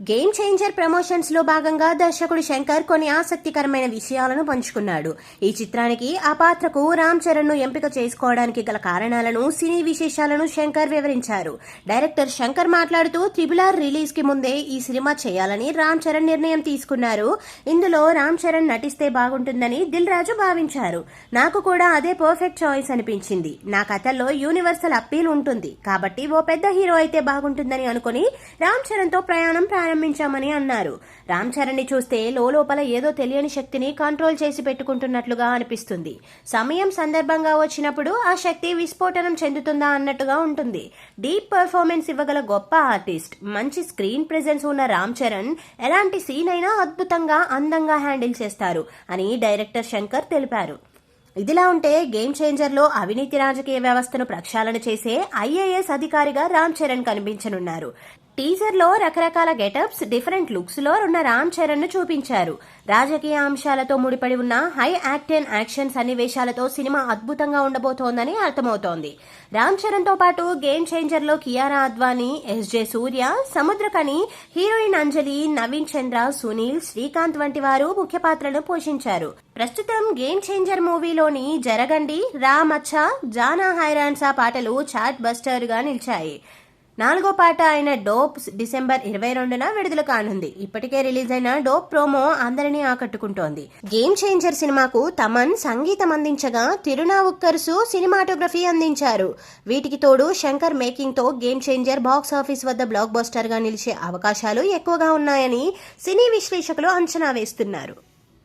Game changer ప్రమోషన్స్లో భాగంగా దర్శకుడు శంకర్ కొన్ని ఆసక్తికరమైన విషయాలను పంచుకున్నాడు. ఈ చిత్రానికి ఆ పాత్రకు రామ్ చరణ్ను ఎంపిక చేసుకోవడానికి గల కారణాలను సినీ విశేషాలను శంకర్ వివరించారు. డైరెక్టర్ శంకర్ మాట్లాడుతూ త్రిబులార్ రిలీజ్కి ముందే ఈ సినిమా చేయాలని రామ్ చరణ్ నిర్ణయం తీసుకున్నారు. ఇందులో రామ్ చరణ్ నటిస్తే బాగుంటుందని దిల్ రాజు భావించారు. నాకు కూడా అదే పర్ఫెక్ట్ చాయిస్ అనిపించింది. నా కథల్లో యూనివర్సల్ అప్పీల్ ఉంటుంది. కాబట్టి ఓ పెద్ద హీరో అయితే బాగుంటుందని అనుకుని రామ్ చరణ్తో ప్రయాణం ప్రారంభించామని అన్నారు. రామ్ చరణ్ని చూస్తే లోపల ఏదో తెలియని శక్తిని కంట్రోల్ చేసి పెట్టుకుంటున్నట్లుగా అనిపిస్తుంది. సమయం సందర్భంగా వచ్చినప్పుడు ఆ శక్తి విస్ఫోటనం చెందుతుందా అన్నట్టుగా ఉంటుంది. డీప్ పర్ఫార్మెన్స్ ఇవ్వగల గొప్ప ఆర్టిస్ట్ మంచి స్క్రీన్ ప్రెజెన్స్ ఉన్న రామ్ చరణ్ ఎలాంటి సీన్ అయినా అద్భుతంగా అందంగా హ్యాండిల్ చేస్తారు అని డైరెక్టర్ శంకర్ తెలిపారు. ఇదిలా ఉంటే గేమ్ చేంజర్లో అవినీతి రాజకీయ వ్యవస్థను ప్రక్షాళన చేసే ఐఏఎస్ అధికారిగా రామ్ చరణ్ కనిపించనున్నారు. టీజర్లో రకరకాల గెటప్స్ డిఫరెంట్ లుక్స్లో ఉన్న రామ్ చరణ్ను చూపించారు. రాజకీయ అంశాలతో ముడిపడి ఉన్న హై యాక్టెన్ యాక్షన్ సన్నివేశాలతో సినిమా అద్భుతంగా ఉండబోతోందని అర్థమవుతోంది. రామ్ చరణ్తో పాటు గేమ్ చేంజర్లో కియారా అద్వానీ ఎస్జే సూర్య సముద్రకని హీరోయిన్ అంజలి నవీన్ చంద్ర సునీల్ శ్రీకాంత్ వంటి వారు ముఖ్య పాత్రలు పోషించారు. ప్రస్తుతం గేమ్ చేంజర్ మూవీలోని జరగండి రామచ్చ జానా హైరాన్సా పాటలు చాట్ బస్టర్గా నిలిచాయి. నాలుగో పాట అయిన డోప్ డిసెంబర్ ఇరవై రెండున విడుదల కానుంది. ఇప్పటికే రిలీజ్ అయిన డోప్ ప్రోమో అందరినీ ఆకట్టుకుంటోంది. గేమ్ చేంజర్ సినిమాకు తమన్ సంగీతం అందించగా తిరునావుక్కర్సు సినిమాటోగ్రఫీ అందించారు. వీటికి తోడు శంకర్ మేకింగ్తో గేమ్ చేంజర్ బాక్స్ ఆఫీస్ వద్ద బ్లాక్ బస్టర్గా నిలిచే అవకాశాలు ఎక్కువగా ఉన్నాయని సినీ విశ్లేషకులు అంచనా వేస్తున్నారు.